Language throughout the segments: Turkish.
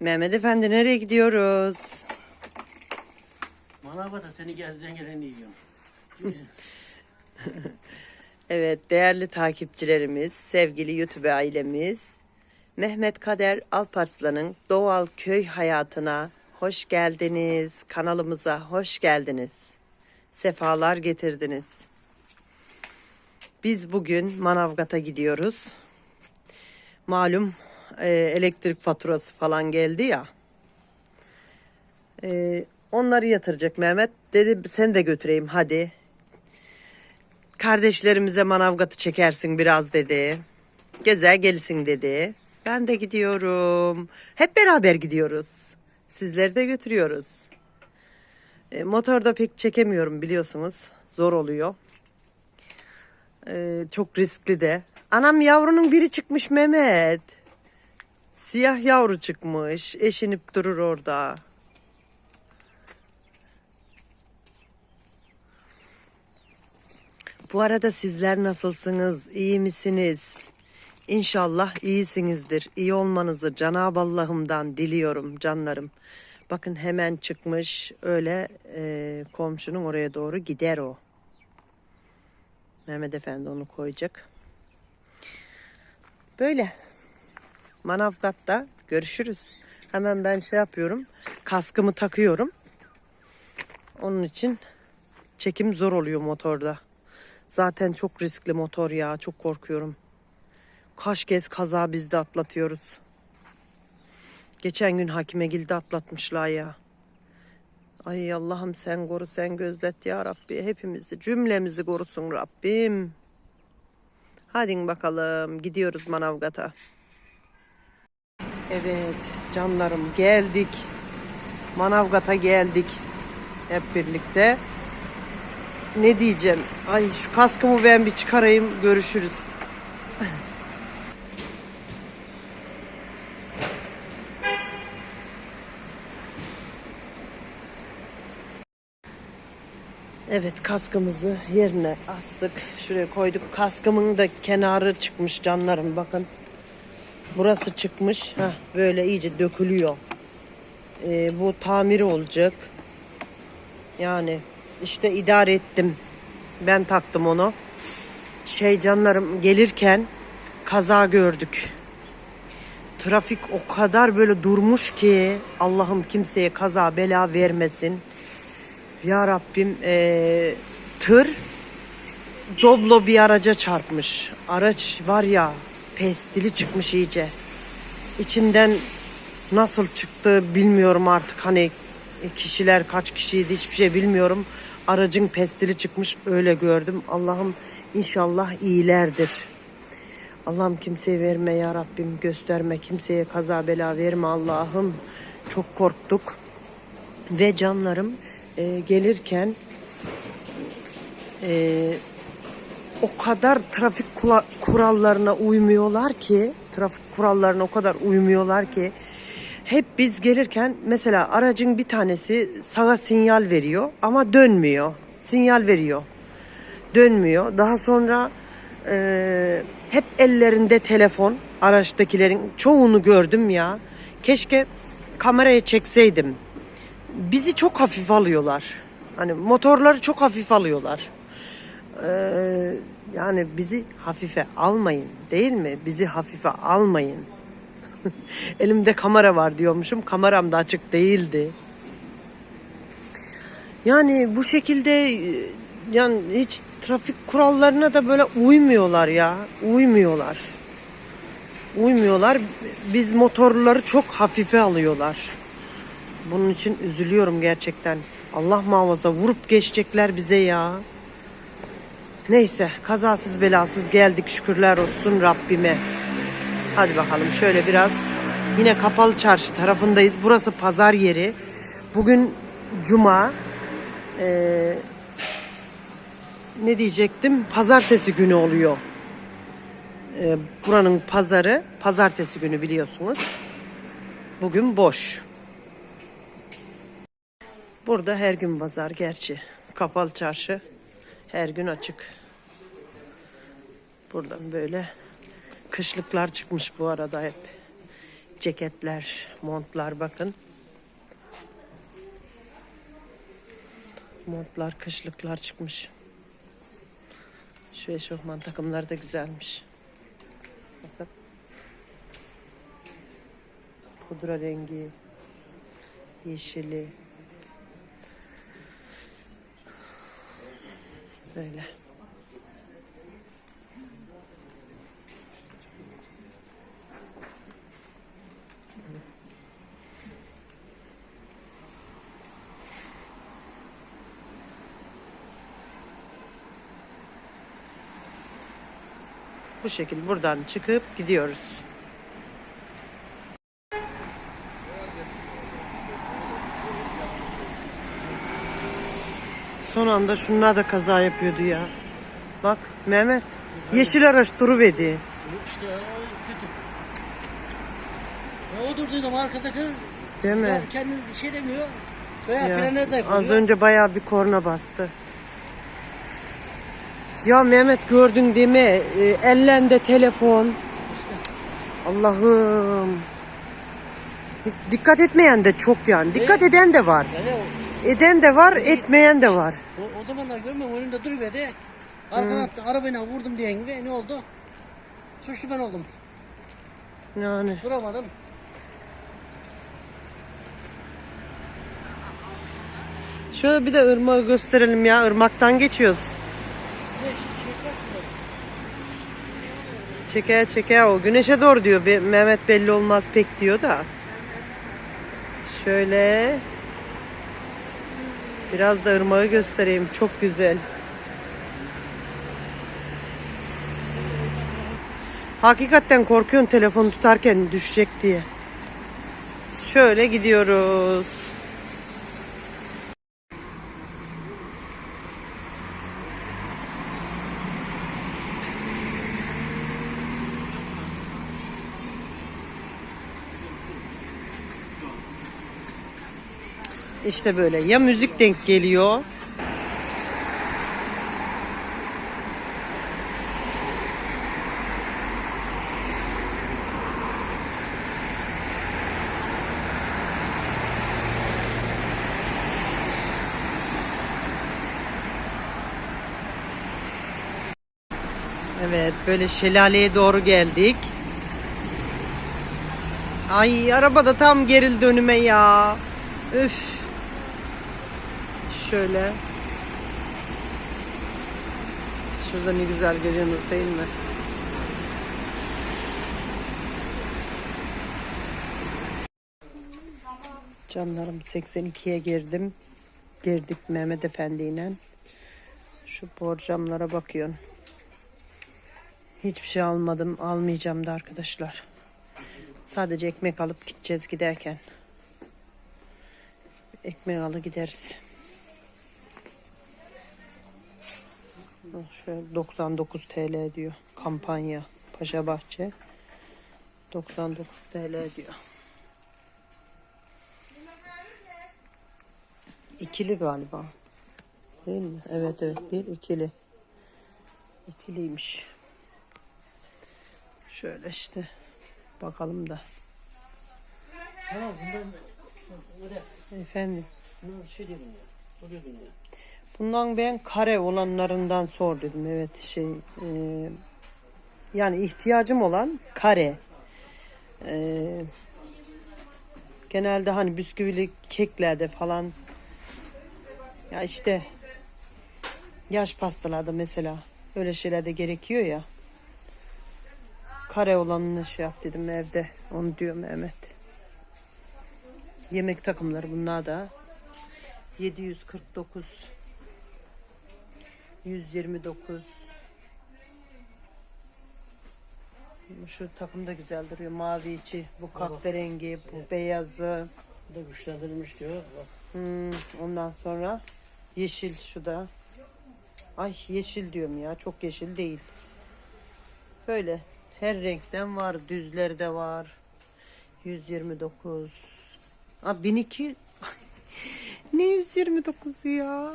Mehmet Efendi nereye gidiyoruz? Manavgat'a seni gezden gelen yiyorum. Evet değerli takipçilerimiz, sevgili YouTube ailemiz, Mehmet Kader Alparslan'ın doğal köy hayatına hoş geldiniz. Kanalımıza hoş geldiniz. Sefalar getirdiniz. Biz bugün Manavgat'a gidiyoruz. Malum e, elektrik faturası falan geldi ya. E, onları yatıracak Mehmet. Dedi sen de götüreyim hadi. Kardeşlerimize Manavgat'ı çekersin biraz dedi. Gezer gelsin dedi. Ben de gidiyorum. Hep beraber gidiyoruz. Sizleri de götürüyoruz. E, motorda pek çekemiyorum biliyorsunuz. Zor oluyor. E, çok riskli de. Anam yavrunun biri çıkmış Mehmet. Siyah yavru çıkmış. Eşinip durur orada. Bu arada sizler nasılsınız? İyi misiniz? İnşallah iyisinizdir. İyi olmanızı Cenab-ı Allah'ımdan diliyorum canlarım. Bakın hemen çıkmış öyle e, komşunun oraya doğru gider o. Mehmet Efendi onu koyacak. Böyle. Manavgat'ta görüşürüz. Hemen ben şey yapıyorum. Kaskımı takıyorum. Onun için çekim zor oluyor motorda. Zaten çok riskli motor ya. Çok korkuyorum. Kaç kez kaza biz de atlatıyoruz. Geçen gün Hakimegil'de atlatmışlar ya. Ay Allah'ım sen koru sen gözlet ya Rabbi. Hepimizi cümlemizi korusun Rabbim. Hadi bakalım gidiyoruz Manavgat'a. Evet canlarım geldik. Manavgat'a geldik. Hep birlikte ne diyeceğim? Ay şu kaskımı ben bir çıkarayım. Görüşürüz. Evet kaskımızı yerine astık. Şuraya koyduk. Kaskımın da kenarı çıkmış canlarım bakın. Burası çıkmış. Heh, böyle iyice dökülüyor. Ee, bu tamiri olacak. Yani işte idare ettim. Ben taktım onu. Şey canlarım gelirken kaza gördük. Trafik o kadar böyle durmuş ki Allah'ım kimseye kaza bela vermesin. Ya Rabbim eee, tır Doblo bir araca çarpmış. Araç var ya pestili çıkmış iyice. İçinden nasıl çıktı bilmiyorum artık hani kişiler kaç kişiydi hiçbir şey bilmiyorum. Aracın pestili çıkmış öyle gördüm. Allah'ım inşallah iyilerdir. Allah'ım kimseye verme ya Rabbim gösterme kimseye kaza bela verme Allah'ım. Çok korktuk. Ve canlarım e, gelirken e, o kadar trafik kurallarına uymuyorlar ki trafik kurallarına o kadar uymuyorlar ki hep biz gelirken mesela aracın bir tanesi sağa sinyal veriyor ama dönmüyor. Sinyal veriyor. Dönmüyor. Daha sonra e, hep ellerinde telefon araçtakilerin çoğunu gördüm ya. Keşke kameraya çekseydim. Bizi çok hafif alıyorlar. Hani motorları çok hafif alıyorlar. Ee, yani bizi hafife almayın değil mi? Bizi hafife almayın. Elimde kamera var diyormuşum. Kameram da açık değildi. Yani bu şekilde e, yani hiç trafik kurallarına da böyle uymuyorlar ya. Uymuyorlar. Uymuyorlar. Biz motorları çok hafife alıyorlar. Bunun için üzülüyorum gerçekten. Allah muhafaza vurup geçecekler bize ya. Neyse kazasız belasız geldik şükürler olsun Rabbime. Hadi bakalım şöyle biraz yine kapalı çarşı tarafındayız. Burası pazar yeri. Bugün cuma. Ee, ne diyecektim? Pazartesi günü oluyor. Ee, buranın pazarı pazartesi günü biliyorsunuz. Bugün boş. Burada her gün pazar gerçi. Kapalı çarşı her gün açık. Buradan böyle kışlıklar çıkmış bu arada hep. ceketler, montlar bakın. Montlar, kışlıklar çıkmış. Şu eşofman takımlar da güzelmiş. Bakın. Pudra rengi, yeşili. Böyle. Bu şekilde buradan çıkıp gidiyoruz. Son anda şunlar da kaza yapıyordu ya. Bak Mehmet yeşil araç duruvedi. İşte o kötü. Ya O durduydum arkadaki Değil mi? ya kendi şey demiyor. Veya Ya, frenler zayıf az önce bayağı bir korna bastı. Ya Mehmet gördün değil mi? Ee, ellende telefon. Allah'ım. Dikkat etmeyen de çok yani. Dikkat eden de var. Yani o, Eden de var, etmeyen de var. o, o zamanlar görmüyorum önümde duruverdi. Arkadan attı, arabayla vurdum diyen gibi ne oldu? Suçlu ben oldum. Yani Duramadım. şöyle bir de ırmağı gösterelim ya. Irmaktan geçiyoruz. Çeke çeke o güneşe doğru diyor. Bir Mehmet belli olmaz pek diyor da. Şöyle biraz da ırmağı göstereyim. Çok güzel. Hakikaten korkuyorsun telefonu tutarken düşecek diye. Şöyle gidiyoruz. İşte böyle ya müzik denk geliyor. Evet böyle şelaleye doğru geldik. Ay araba da tam gerildi önüme ya. Üf. Şöyle. Şurada ne güzel görüyorsunuz değil mi? Canlarım 82'ye girdim. Girdik Mehmet Efendi ile. Şu borcamlara bakıyorsun. Hiçbir şey almadım. Almayacağım da arkadaşlar. Sadece ekmek alıp gideceğiz giderken. Ekmek alı gideriz. Şöyle 99 TL diyor. Kampanya. Paşa Bahçe. 99 TL diyor. İkili galiba. Değil mi? Evet evet bir ikili. İkiliymiş. Şöyle işte. Bakalım da. Tamam bundan öyle. Efendim. Bundan şey diyordum ya. Duruyordum ya. Bundan ben kare olanlarından sor dedim. Evet şey e, yani ihtiyacım olan kare. E, genelde hani bisküvili keklerde falan ya işte yaş pastalarda mesela öyle şeylerde gerekiyor ya. Kare olanını şey yap dedim evde. Onu diyor Mehmet. Yemek takımları bunlar da. 749 129 Şu takım da güzel duruyor. Mavi içi, bu kahverengi, bu beyazı. Bu da güçlendirilmiş diyor. Bak. Hmm, ondan sonra yeşil şu da. Ay yeşil diyorum ya. Çok yeşil değil. Böyle her renkten var. Düzlerde var. 129. Aa 1002. ne 129 ya?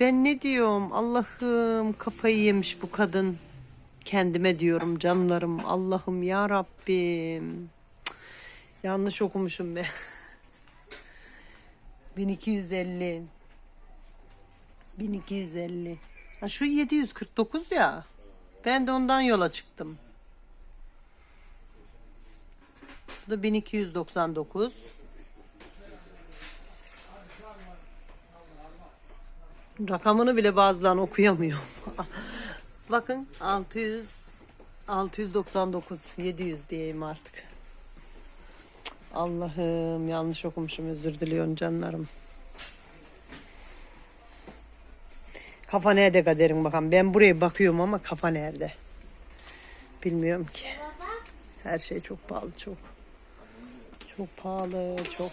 Ben ne diyorum? Allah'ım kafayı yemiş bu kadın. Kendime diyorum canlarım. Allah'ım ya Rabbim. Yanlış okumuşum ben. 1250. 1250. Ha şu 749 ya. Ben de ondan yola çıktım. Bu da 1299. Rakamını bile bazılarını okuyamıyorum. Bakın 600 699 700 diyeyim artık. Allah'ım yanlış okumuşum özür diliyorum canlarım. Kafa nerede kaderim bakalım. Ben buraya bakıyorum ama kafa nerede? Bilmiyorum ki. Her şey çok pahalı çok. Çok pahalı çok.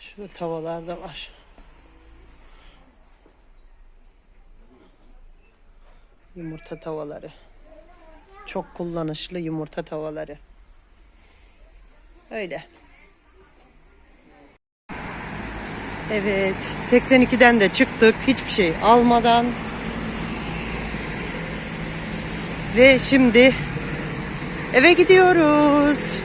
Şurada tavalar da var. Yumurta tavaları. Çok kullanışlı yumurta tavaları. Öyle. Evet, 82'den de çıktık hiçbir şey almadan. Ve şimdi eve gidiyoruz.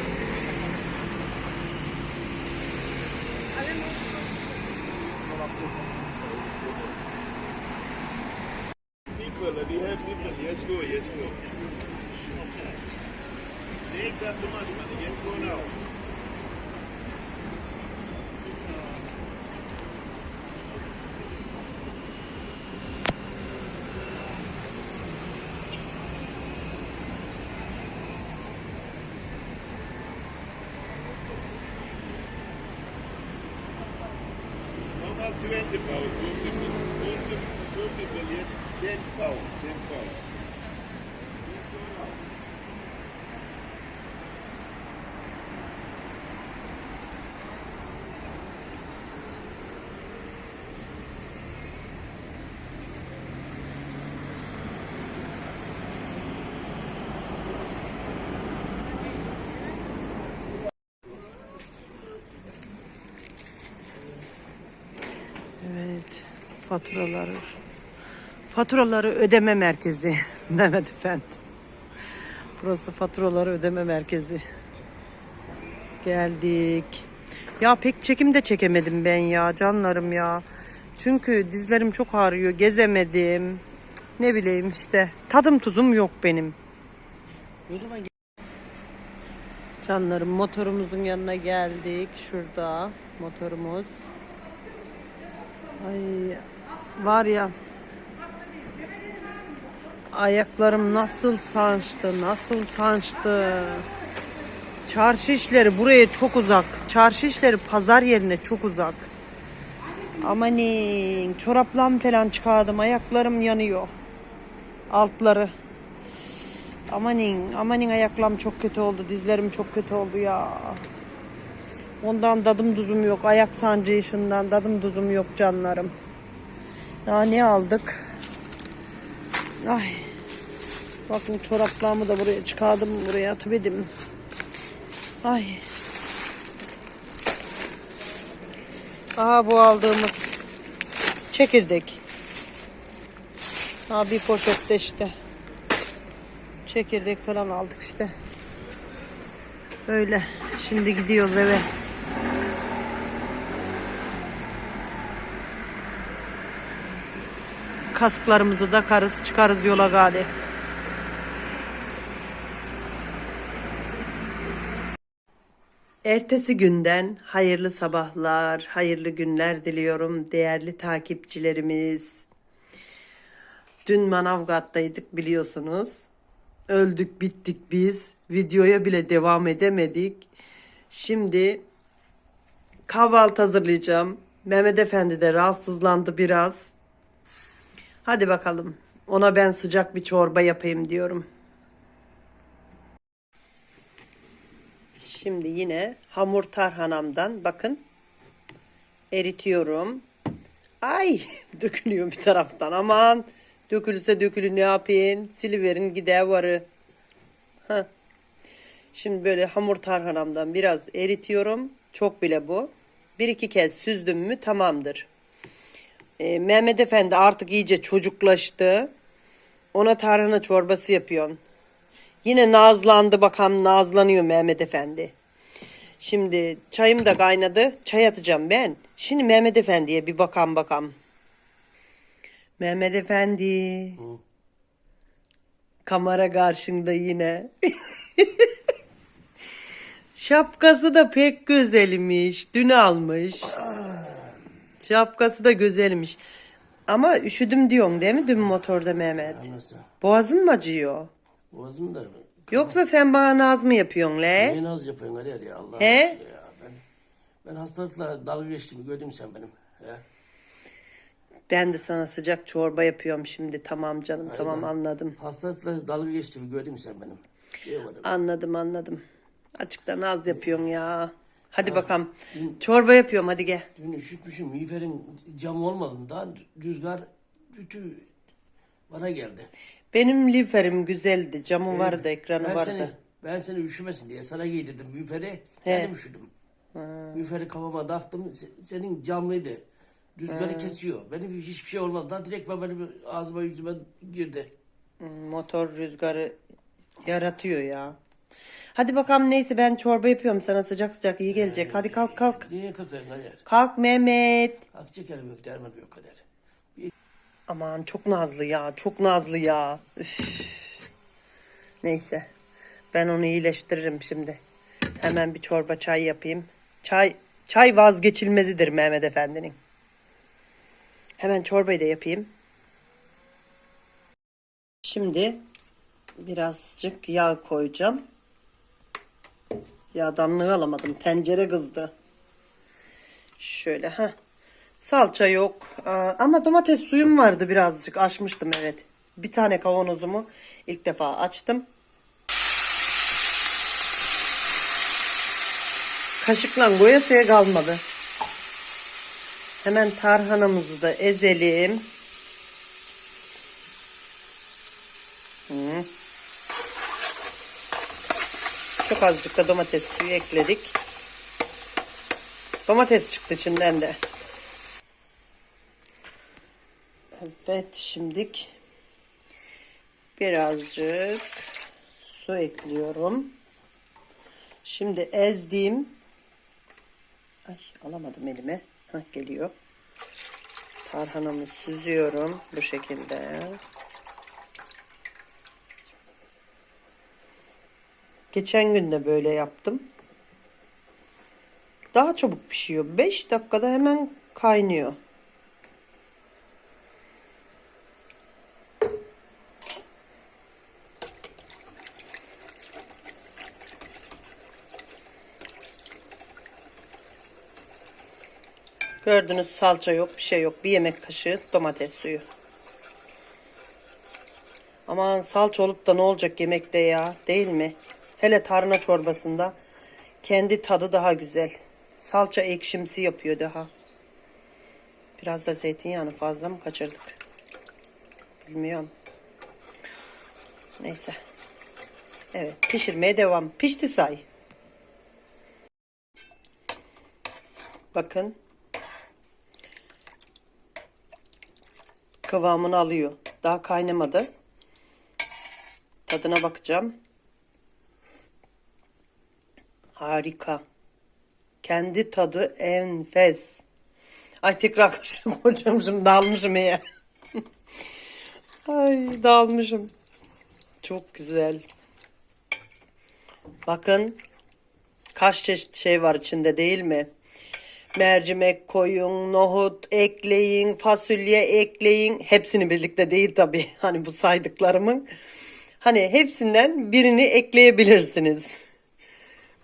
20 pounds, 20 pounds, 20 pounds, 10 pounds, 10 pounds. Evet, faturaları. Faturaları ödeme merkezi Mehmet Efendi. Burası faturaları ödeme merkezi. Geldik. Ya pek çekim de çekemedim ben ya canlarım ya. Çünkü dizlerim çok ağrıyor. Gezemedim. Ne bileyim işte. Tadım tuzum yok benim. Canlarım motorumuzun yanına geldik. Şurada motorumuz. Ay var ya ayaklarım nasıl sançtı, nasıl sançtı. Çarşı işleri buraya çok uzak. Çarşı işleri pazar yerine çok uzak. Amanin çoraplam falan çıkardım. Ayaklarım yanıyor. Altları. Amanin, amanin ayaklarım çok kötü oldu. Dizlerim çok kötü oldu ya. Ondan dadım duzum yok. Ayak sancışından dadım duzum yok canlarım. Daha ne aldık? Ay. Bakın çoraplarımı da buraya çıkardım. Buraya atıverdim. Ay. Aha bu aldığımız çekirdek. Ha bir poşette işte. Çekirdek falan aldık işte. Öyle. Şimdi gidiyoruz eve. Kasklarımızı da karız çıkarız yola gali. Ertesi günden hayırlı sabahlar, hayırlı günler diliyorum değerli takipçilerimiz. Dün Manavgat'taydık biliyorsunuz. Öldük bittik biz. Videoya bile devam edemedik. Şimdi kahvaltı hazırlayacağım. Mehmet Efendi de rahatsızlandı biraz. Hadi bakalım. Ona ben sıcak bir çorba yapayım diyorum. Şimdi yine hamur tarhanamdan bakın eritiyorum. Ay dökülüyor bir taraftan aman dökülürse dökülü ne yapayım siliverin gider varı. Heh. Şimdi böyle hamur tarhanamdan biraz eritiyorum. Çok bile bu. Bir iki kez süzdüm mü tamamdır. Ee, Mehmet Efendi artık iyice çocuklaştı. Ona tarhana çorbası yapıyorsun. Yine nazlandı bakalım nazlanıyor Mehmet Efendi. Şimdi çayım da kaynadı. Çay atacağım ben. Şimdi Mehmet Efendi'ye bir bakalım bakalım. Mehmet Efendi. Kamera karşında yine. Şapkası da pek güzelmiş. Dün almış. Şapkası da güzelmiş. Ama üşüdüm diyorsun değil mi dün motorda Mehmet? Nasıl? Boğazın mı acıyor? Boğazım da Yoksa sen bana naz mı yapıyorsun le? ne naz yapıyorsun hadi hadi Allah He? ya. Ben, ben hastalıkla dalga geçtim gördün sen benim. He? Ben de sana sıcak çorba yapıyorum şimdi. Tamam canım tamam anladım. Hastalıkla dalga geçtim gördün sen benim. Diyemedim. Anladım anladım. Açıkta naz yapıyorsun ya. Hadi bakalım. Çorba yapıyorum hadi gel. Dün üşütmüşüm. Miğferin camı olmadığından rüzgar ütü bana geldi. Benim liferim güzeldi. Camı vardı, ekranı ben vardı. Seni, ben seni üşümesin diye sana giydirdim miğferi. He. Kendim üşüdüm. Miğferi kafama taktım. se- Senin camlıydı. Rüzgarı kesiyor. Benim hiçbir şey olmadı. Daha direkt ben benim ağzıma yüzüme girdi. Hmm, Motor rüzgarı yaratıyor ya. Hadi bakalım neyse ben çorba yapıyorum sana sıcak sıcak iyi gelecek. Hadi kalk kalk. Niye kalkıyorsun Kader? Kalk Mehmet. Kalk çekerim yok derman yok Kader. Aman çok nazlı ya çok nazlı ya. Üf. Neyse ben onu iyileştiririm şimdi. Hemen bir çorba çay yapayım. Çay çay vazgeçilmezidir Mehmet Efendi'nin. Hemen çorbayı da yapayım. Şimdi birazcık yağ koyacağım. Yağdanlığı alamadım. Tencere kızdı. Şöyle ha. Salça yok. Aa, ama domates suyum vardı birazcık. Açmıştım evet. Bir tane kavanozumu ilk defa açtım. Kaşıkla koyasıya kalmadı. Hemen tarhanamızı da ezelim. Hı. Çok azıcık da domates suyu ekledik. Domates çıktı içinden de. Evet şimdik birazcık su ekliyorum. Şimdi ezdiğim ay alamadım elime. Hah geliyor. Tarhanamı süzüyorum bu şekilde. Geçen gün de böyle yaptım. Daha çabuk pişiyor. 5 dakikada hemen kaynıyor. Gördünüz salça yok, bir şey yok. Bir yemek kaşığı domates suyu. Aman salça olup da ne olacak yemekte ya, değil mi? Hele tarhana çorbasında kendi tadı daha güzel. Salça ekşimsi yapıyor daha. Biraz da zeytinyağını fazla mı kaçırdık? Bilmiyorum. Neyse. Evet, pişirmeye devam. Pişti say. Bakın. Kıvamını alıyor. Daha kaynamadı. Tadına bakacağım. Harika. Kendi tadı enfes. Ay tekrar kaşık koyacağım şimdi dağılmışım ya. Ay dağılmışım. Çok güzel. Bakın kaç çeşit şey var içinde değil mi? Mercimek koyun, nohut ekleyin, fasulye ekleyin. Hepsini birlikte değil tabii. Hani bu saydıklarımın. Hani hepsinden birini ekleyebilirsiniz.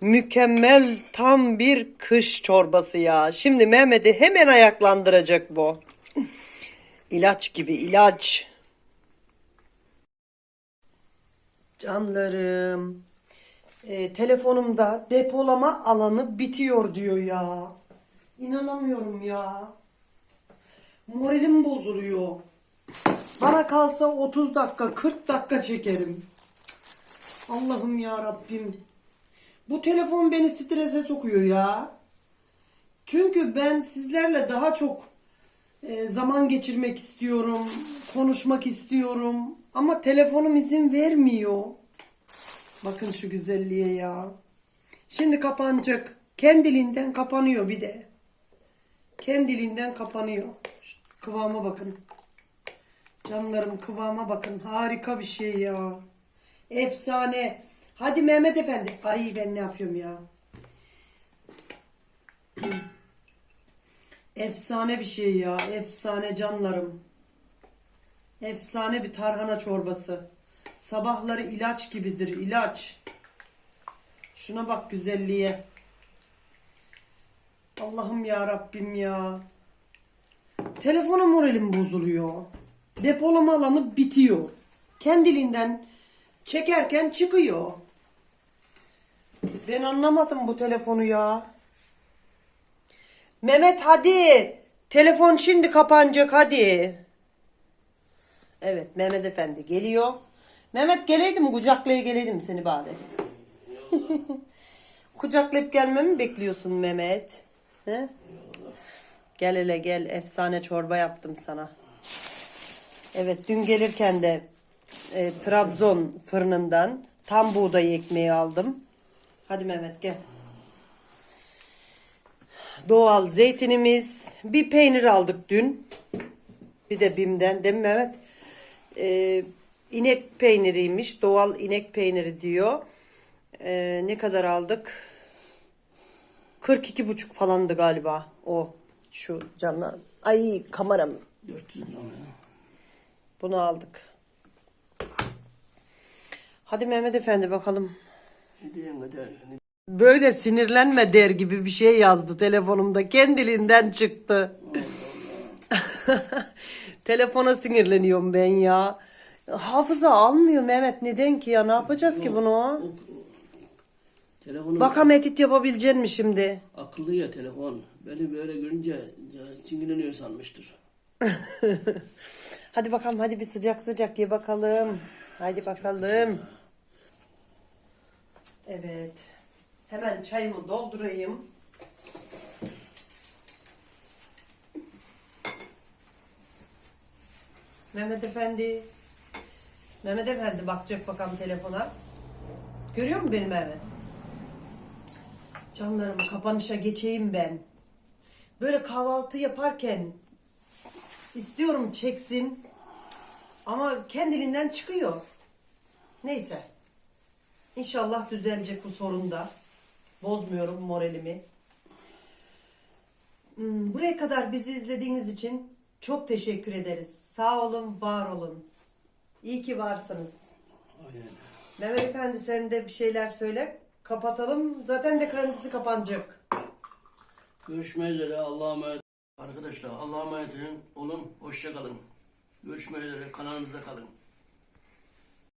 Mükemmel tam bir kış çorbası ya. Şimdi Mehmet'i hemen ayaklandıracak bu. İlaç gibi ilaç. Canlarım. e, telefonumda depolama alanı bitiyor diyor ya. İnanamıyorum ya. Moralim bozuluyor. Bana kalsa 30 dakika 40 dakika çekerim. Allah'ım ya Rabbim. Bu telefon beni strese sokuyor ya. Çünkü ben sizlerle daha çok e, zaman geçirmek istiyorum, konuşmak istiyorum. Ama telefonum izin vermiyor. Bakın şu güzelliğe ya. Şimdi kapanacak. Kendiliğinden kapanıyor bir de. Kendiliğinden kapanıyor. Şu Kıvama bakın. Canlarım kıvama bakın. Harika bir şey ya. Efsane. Hadi Mehmet Efendi. Ay ben ne yapıyorum ya. Efsane bir şey ya. Efsane canlarım. Efsane bir tarhana çorbası. Sabahları ilaç gibidir. ilaç. Şuna bak güzelliğe. Allah'ım ya Rabbim ya. Telefona moralim bozuluyor. Depolama alanı bitiyor. Kendiliğinden çekerken çıkıyor. Ben anlamadım bu telefonu ya. Mehmet hadi. Telefon şimdi kapanacak hadi. Evet Mehmet Efendi geliyor. Mehmet geleydim kucaklaya geleydim seni bari. Kucaklayıp gelmemi bekliyorsun Mehmet. He? Gel hele gel efsane çorba yaptım sana. Evet dün gelirken de e, Trabzon fırınından tam buğday ekmeği aldım. Hadi Mehmet gel. Doğal zeytinimiz. Bir peynir aldık dün. Bir de Bim'den. Değil mi Mehmet? Ee, inek peyniriymiş. Doğal inek peyniri diyor. Ee, ne kadar aldık? 42 buçuk falandı galiba o şu canlarım. Ay kameram. 400 lira ya. Bunu aldık. Hadi Mehmet Efendi bakalım. Böyle sinirlenme der gibi bir şey yazdı telefonumda. Kendiliğinden çıktı. Telefona sinirleniyorum ben ya. Hafıza almıyor Mehmet. Neden ki ya? Ne yapacağız ki bunu? Telefonu Bakalım edit yapabilecek mi şimdi? akıllı ya telefon. Beni böyle görünce sinirleniyor sanmıştır. Hadi bakalım hadi bir sıcak sıcak ye bakalım. Hadi bakalım. Evet. Hemen çayımı doldurayım. Mehmet Efendi. Mehmet Efendi bakacak bakalım telefona. Görüyor mu beni Mehmet? Canlarım kapanışa geçeyim ben. Böyle kahvaltı yaparken istiyorum çeksin ama kendiliğinden çıkıyor. Neyse. İnşallah düzelecek bu sorun da. Bozmuyorum moralimi. Hmm, Buraya kadar bizi izlediğiniz için çok teşekkür ederiz. Sağ olun, var olun. İyi ki varsınız. Aynen. Mehmet Efendi sen de bir şeyler söyle. Kapatalım. Zaten de kendisi kapanacak. Görüşmek üzere. Allah'a emanet. Arkadaşlar Allah'a emanet olun. Hoşça kalın. Görüşmek üzere. Kanalımızda kalın.